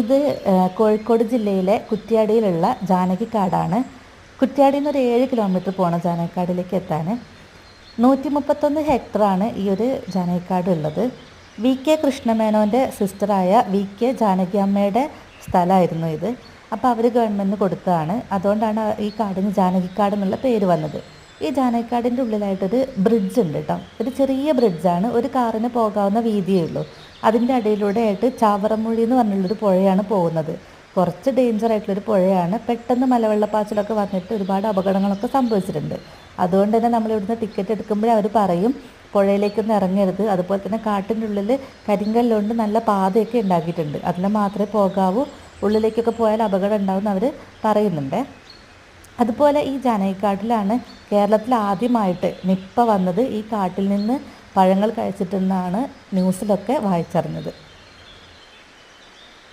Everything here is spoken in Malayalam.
ഇത് കോഴിക്കോട് ജില്ലയിലെ കുറ്റ്യാടിയിലുള്ള ജാനകിക്കാടാണ്. കുറ്റ്യാടിയിൽ നിന്ന് ഒരു ഏഴ് കിലോമീറ്റർ പോകണം ജാനകിക്കാടിലേക്ക് എത്താൻ നൂറ്റി മുപ്പത്തൊന്ന് ഹെക്ടറാണ് ഈ ഒരു ജാനകിക്കാട് ഉള്ളത്. വി കെ കൃഷ്ണമേനോന്റെ സിസ്റ്ററായ വി കെ ജാനകി അമ്മയുടെ സ്ഥലമായിരുന്നു ഇത്. അപ്പോൾ അവർ ഗവൺമെന്റിന് കൊടുത്തതാണ്. അതുകൊണ്ടാണ് ഈ കാടിന് ജാനകിക്കാട് എന്നുള്ള പേര് വന്നത്. ഈ ജാനകിക്കാടിന്റെ ഉള്ളിലായിട്ടൊരു ബ്രിഡ്ജ് ഉണ്ട് കേട്ടോ. ഒരു ചെറിയ ബ്രിഡ്ജാണ്. ഒരു കാറിന് പോകാവുന്ന വീതിയേ ഉള്ളൂ. അതിന്റെ അടിയിലൂടെ ആയിട്ട് ചാവറമുഴി എന്ന് പറഞ്ഞുള്ളൊരു പുഴയാണ് പോകുന്നത്. കുറച്ച് ഡേഞ്ചർ ആയിട്ടുള്ളൊരു പുഴയാണ്. പെട്ടെന്ന് മലവെള്ളപ്പാച്ചിലൊക്കെ വന്നിട്ട് ഒരുപാട് അപകടങ്ങളൊക്കെ സംഭവിച്ചിട്ടുണ്ട്. അതുകൊണ്ട് തന്നെ നമ്മൾ ഇവിടുന്ന് ടിക്കറ്റ് എടുക്കുമ്പോഴേ അവർ പറയും പുഴയിലേക്കൊന്നും ഇറങ്ങരുത്. അതുപോലെ തന്നെ കാട്ടിന്റെ ഉള്ളിൽ കരിങ്കല്ലുകൊണ്ട് നല്ല പാതയൊക്കെ ഉണ്ടാക്കിയിട്ടുണ്ട്. അതിൽ മാത്രമേ പോകാവൂ. ഉള്ളിലേക്കൊക്കെ പോയാൽ അപകടം ഉണ്ടാവും അവർ പറയുന്നുണ്ട്. അതുപോലെ ഈ ജാനകിക്കാട്ടിലാണ് കേരളത്തിൽ ആദ്യമായിട്ട് നിപ്പ വന്നത്. ഈ കാട്ടിൽ നിന്ന് പഴങ്ങൾ കഴിച്ചിട്ടെന്നാണ് ന്യൂസിലൊക്കെ വായിച്ചറിഞ്ഞത്.